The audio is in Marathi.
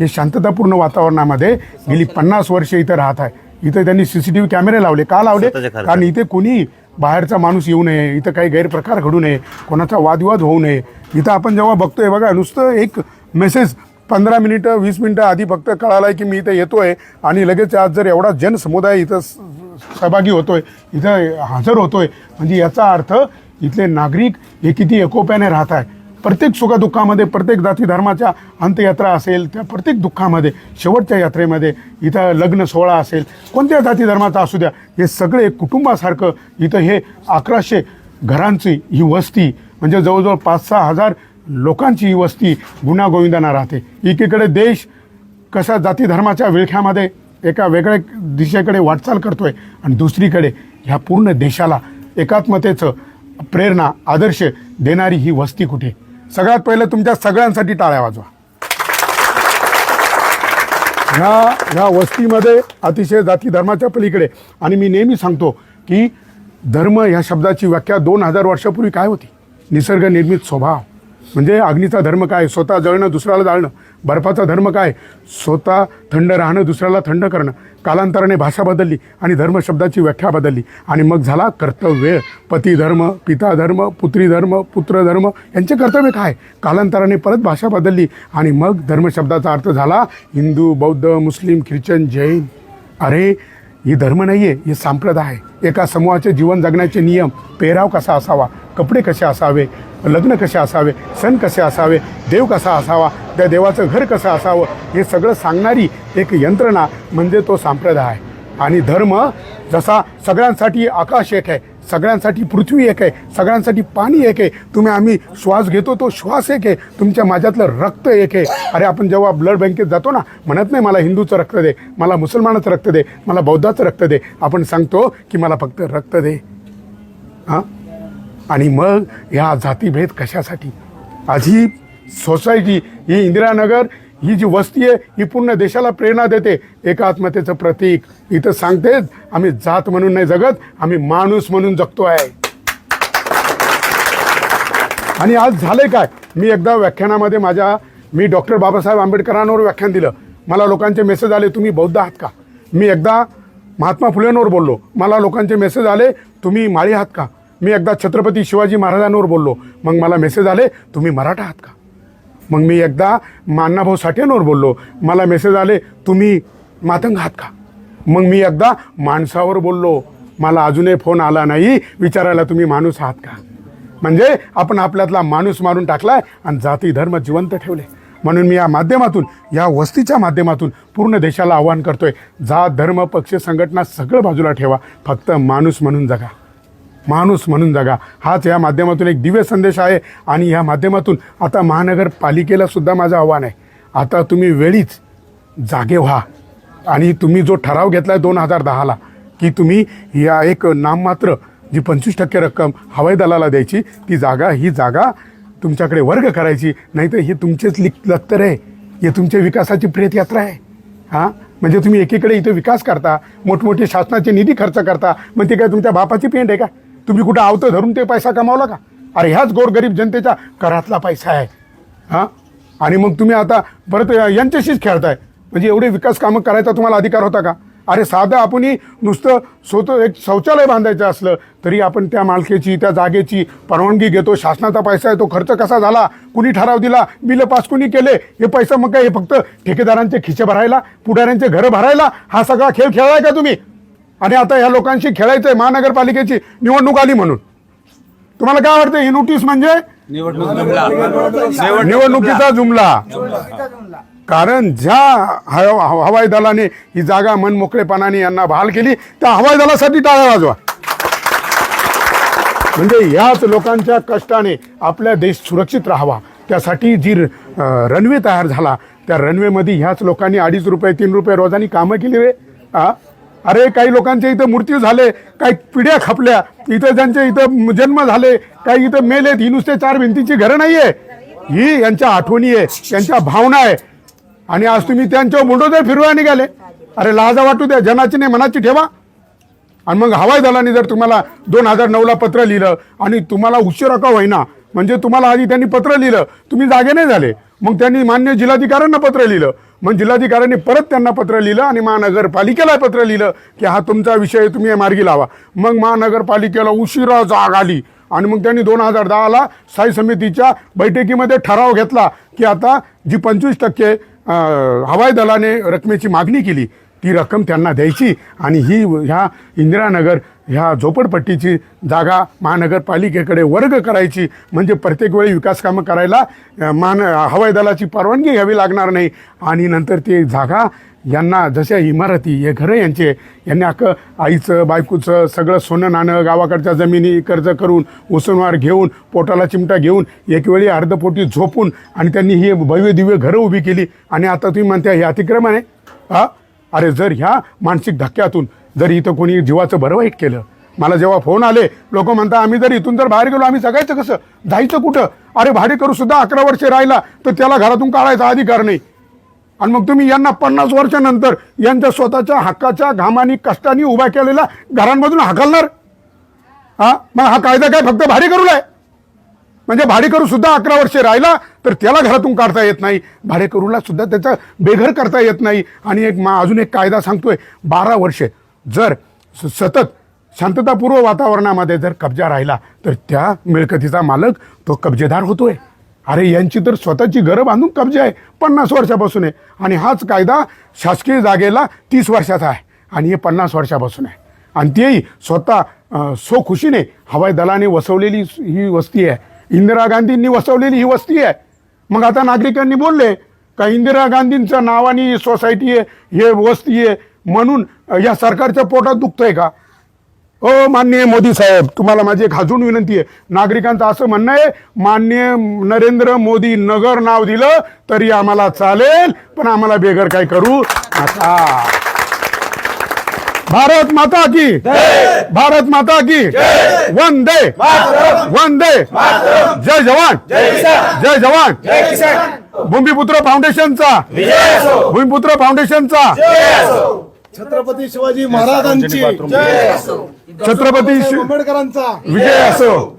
हे शांततापूर्ण वातावरणामध्ये गेली पन्नास वर्ष इथं राहत आहे. इथं त्यांनी सीसीटीव्ही कॅमेरे लावले. का लावले. कारण इथे कोणी बाहेरचा माणूस येऊ नये इथं काही गैरप्रकार घडू नये कोणाचा वादविवाद होऊ नये. इथं आपण जेव्हा बघतोय बघा नुसतं एक मेसेज पंधरा मिनिटं वीस मिनिटं आधी फक्त कळालं की मी इथं येतोय आणि लगेच आज जर एवढा जनसमुदाय इथं स- सहभागी होतोय इथं हजर होतोय. म्हणजे याचा अर्थ इथले नागरिक हे किती एकोप्याने राहत आहे. प्रत्येक सुखदुःखामध्ये प्रत्येक जाती धर्माच्या अंत्ययात्रा असेल त्या प्रत्येक दुःखामध्ये शेवटच्या यात्रेमध्ये इथं लग्न सोहळा असेल कोणत्या जाती धर्माचा असू द्या हे सगळे कुटुंबासारखं इथं हे अकराशे घरांची ही वस्ती म्हणजे जवळजवळ पाच सहा हजार लोकांची ही वस्ती गुण्यागोविंदाना राहते. एकीकडे देश कशा जाती धर्माच्या विळख्यामध्ये एका वेगळ्या दिशेकडे वाटचाल करतोय आणि दुसरीकडे ह्या पूर्ण देशाला एकात्मतेचं प्रेरणा आदर्श देणारी ही वस्ती कुठे? सगळ्यात पहिलं तुमच्या सगळ्यांसाठी टाळ्या वाजवा. ह्या ह्या वस्तीमध्ये अतिशय जाती धर्माच्या पलीकडे. आणि मी नेहमी सांगतो की धर्म ह्या शब्दाची व्याख्या दोन हजार वर्षापूर्वी काय होती? निसर्ग निर्मित स्वभाव. म्हणजे अग्नीचा धर्म काय? स्वतः जळणं दुसऱ्याला जाळणं. बर्फाचा धर्म काय? स्वतः थंड राहणं दुसऱ्याला थंड करणं. कालांतराने भाषा बदलली आणि धर्मशब्दाची व्याख्या बदलली. आणि मग झाला कर्तव्य. पती धर्म पिता धर्म पुत्री धर्म यांचे कर्तव्य काय? कालांतराने परत भाषा बदलली आणि मग धर्मशब्दाचा अर्थ झाला हिंदू बौद्ध मुस्लिम ख्रिश्चन जैन. अरे ही धर्म नाही आहे हे संप्रदाय. आहे. एका समूहाचे जीवन जगण्याचे नियम पेहराव कसा असावा कपडे कसे असावे लग्न कसे असावे सण कसे असावे देव कसा असावा त्या देवाचं घर कसं असावं हे सगळं सांगणारी एक यंत्रणा म्हणजे तो संप्रदाय. आहे आणि धर्म जसा सगळ्यांसाठी आकाश एक आहे सगळ्यांसाठी पृथ्वी एक आहे सगळ्यांसाठी पाणी एक आहे तुम्ही आम्ही श्वास घेतो तो श्वास एक आहे तुमच्या माझ्यातलं रक्त एक आहे. अरे आपण जेव्हा ब्लड बँकेत जातो ना म्हणत नाही मला हिंदूचं रक्त दे मला मुसलमानाचं रक्त दे मला बौद्धाचं रक्त दे आपण सांगतो की मला फक्त रक्त दे. हां? आणि मग ह्या जातीभेद कशासाठी? आज ही सोसायटी ही इंदिरानगर ही जी वस्ती आहे ही पूर्ण देशाला प्रेरणा देते. एकात्मतेचं प्रतीक. इथं सांगतेच आम्ही जात म्हणून नाही जगत आम्ही माणूस म्हणून जगतो आहे. आणि आज झालंय काय? मी एकदा व्याख्यानामध्ये माझ्या मी डॉक्टर बाबासाहेब आंबेडकरांवर व्याख्यान दिलं. मला लोकांचे मेसेज आले तुम्ही बौद्ध आहात का? मी एकदा महात्मा फुलेंवर बोललो. मला लोकांचे मेसेज आले तुम्ही माळी आहात का? मी एकदा छत्रपती शिवाजी महाराजांवर बोललो. मग मला मेसेज आले तुम्ही मराठा आहात का? मग मी एकदा मान्नाभाऊ साठेंवर बोललो. मला मेसेज आले तुम्ही मातंग आहात का? मग मी एकदा माणसावर बोललो. मला अजूनही फोन आला नाही विचारायला तुम्ही माणूस आहात का? म्हणजे आपण आपल्यातला माणूस मारून टाकलाय आणि जाती धर्म जिवंत ठेवले. म्हणून मी या माध्यमातून या वस्तीच्या माध्यमातून पूर्ण देशाला आव्हान करतोय जात धर्म पक्ष संघटना सगळं बाजूला ठेवा. फक्त माणूस म्हणून जगा. माणूस म्हणून जगा. हाच या माध्यमातून एक दिव्य संदेश आहे आणि या माध्यमातून आता महानगरपालिकेला सुद्धा माझं आव्हान आहे. आता तुम्ही वेळीच जागे व्हा. आणि तुम्ही जो ठराव घेतला आहे दोन हजार दहाला की तुम्ही या एक नाममात्र जी पंचवीस टक्के रक्कम हवाई दलाला द्यायची ती जागा ही जागा तुमच्याकडे वर्ग करायची नाहीतर हे तुमचेच लिख लत्तर आहे. हे तुमच्या विकासाची प्रेत यात्रा आहे. हां? म्हणजे तुम्ही एकीकडे इथे विकास करता मोठमोठे शासनाचे निधी खर्च करता मग ते काय तुमच्या बापाची पेंड आहे का? तुम्ही कुठं आवतं धरून ते पैसा कमावला का? अरे ह्याच गोरगरीब जनतेच्या करातला पैसा आहे. हां? आणि मग तुम्ही आता परत यांच्याशीच खेळताय. म्हणजे एवढे विकास कामं करायचा तुम्हाला अधिकार होता का? अरे साधं आपणही नुसतं स्वतः एक शौचालय बांधायचं असलं तरी आपण त्या मालकीची त्या जागेची परवानगी घेतो. शासनाचा पैसा आहे तो खर्च कसा झाला? कुणी ठराव दिला? बिलं पास कुणी केले? हे पैसा मग काय हे फक्त ठेकेदारांचे खिचे भरायला पुढाऱ्यांचे घरं भरायला? हा सगळा खेळ खेळलाय का तुम्ही? आणि आता ह्या लोकांशी खेळायचंय महानगरपालिकेची निवडणूक आली म्हणून. तुम्हाला काय वाटतं ही नोटीस म्हणजे? निवडणुकीचा जुमला. कारण ज्या हव- हव- हवाई दलाने ही जागा मनमोकळेपणाने यांना बहाल केली त्या हवाई दलासाठी टाळ्या वाजवा. म्हणजे ह्याच लोकांच्या कष्टाने आपला देश सुरक्षित राहावा. त्यासाठी जी रनवे तयार झाला त्या रनवेमध्ये ह्याच लोकांनी अडीच रुपये तीन रुपये रोजानी कामं केली रे. हा अरे काही लोकांचे इथं मृत्यू झाले काही पिढ्या खपल्या इथं ज्यांचे इथं जन्म झाले काही इथं मेलेत ही नुसते चार भिंतीची घरं नाही आहे ही यांच्या आठवणी आहे यांच्या भावना आहे. आणि आज तुम्ही त्यांच्यावर बुलडोजर फिरवा निघाले. अरे लाजा वाटू द्या जनाची नाही मनाची ठेवा. आणि मग हवाई दलाने जर तुम्हाला दोन हजार नऊला पत्र लिहिलं आणि तुम्हाला उशिरा का होईना म्हणजे तुम्हाला आधी त्यांनी पत्र लिहिलं तुम्ही जागे नाही झाले. मग त्यांनी मान्य जिल्हाधिकाऱ्यांना पत्र लिहिलं. मग जिल्हाधिकाऱ्यांनी परत त्यांना पत्र लिहिलं आणि महानगरपालिकेला पत्र लिहिलं की हा तुमचा विषय तुम्ही मार्गी लावा. मग महानगरपालिकेला उशिरा जाग आली. आणि मग त्यांनी दोन हजार दहाला स्थायी समितीच्या बैठकीमध्ये ठराव घेतला की आता जी पंचवीस टक्के हवाई दलाने रकमेची मागणी केली ती रक्कम त्यांना द्यायची. आणि ही ह्या इंदिरानगर ह्या झोपडपट्टीची जागा महानगरपालिकेकडे वर्ग करायची म्हणजे प्रत्येक वेळी विकास कामं करायला मान हवाई दलाची परवानगी घ्यावी लागणार नाही. आणि नंतर ते जागा यांना जशा इमारती हे घरं यांचे यांनी अक आईचं बायकोचं सगळं सोनं नाणं गावाकडच्या जमिनी कर्ज करून उसनवार घेऊन पोटाला चिमटा घेऊन एक वेळी अर्धपोटी झोपून आणि त्यांनी ही भव्य दिव्य घरं उभी केली. आणि आता तुम्ही म्हणता हे अतिक्रमण आहे? हा? अरे जर ह्या मानसिक धक्क्यातून जर इथं कोणी जीवाचं बरं वाईट केलं मला जेव्हा फोन आले लोक म्हणतात आम्ही जर इथून जर बाहेर गेलो आम्ही जगायचं कसं? जायचं कुठं? अरे भाडेकरू सुद्धा अकरा वर्षे राहिला तर त्याला घरातून काढायचा अधिकार नाही. आणि मग तुम्ही यांना पन्नास वर्षानंतर यांच्या स्वतःच्या हक्काच्या घामानी कष्टाने उभा केलेल्या घरांमधून हाकलणार? हा? मग हा कायदा काय फक्त भाडेकरूला आहे म्हणजे भाडेकरू सुद्धा अकरा वर्षे राहिला तर त्याला घरातून काढता येत नाही. भाडेकरूला सुद्धा त्याचा बेघर करता येत नाही. आणि एक मा अजून एक कायदा सांगतोय बारा वर्षे. जर स- सतत शांततापूर्व वातावरणामध्ये जर कब्जा राहिला तर त्या मिळकतीचा मालक तो कब्जेदार होतोय. अरे यांची तर स्वतःची घरं बांधून कब्जा आहे पन्नास वर्षापासून आहे. आणि हाच कायदा शासकीय जागेला तीस वर्षाचा आहे. आणि हे पन्नास वर्षापासून आहे. आणि तेही स्वतः अं, सो खुशीने हवाई दलाने वसवलेली ही वस्ती आहे. इंदिरा गांधींनी वसवलेली ही वस्ती आहे. मग आता नागरिकांनी बोलले का इंदिरा गांधींच्या नावाने सोसायटी आहे हे वस्ती आहे म्हणून या सरकारच्या पोटात दुखतंय का? ओ माननीय मोदी साहेब तुम्हाला माझी एक अजून विनंती आहे. नागरिकांचं असं म्हणणं आहे माननीय नरेंद्र मोदी नगर नाव दिलं तरी आम्हाला चालेल पण आम्हाला बेघर काय करू नका. भारत माता की भारत माता की वंदे. वंदे. जय जवान. जय जवान. भूमिपुत्र फाउंडेशनचा. भूमिपुत्र फाउंडेशनचा. छत्रपती शिवाजी महाराजांची छत्रपती आंबेडकरांचा विजय असो.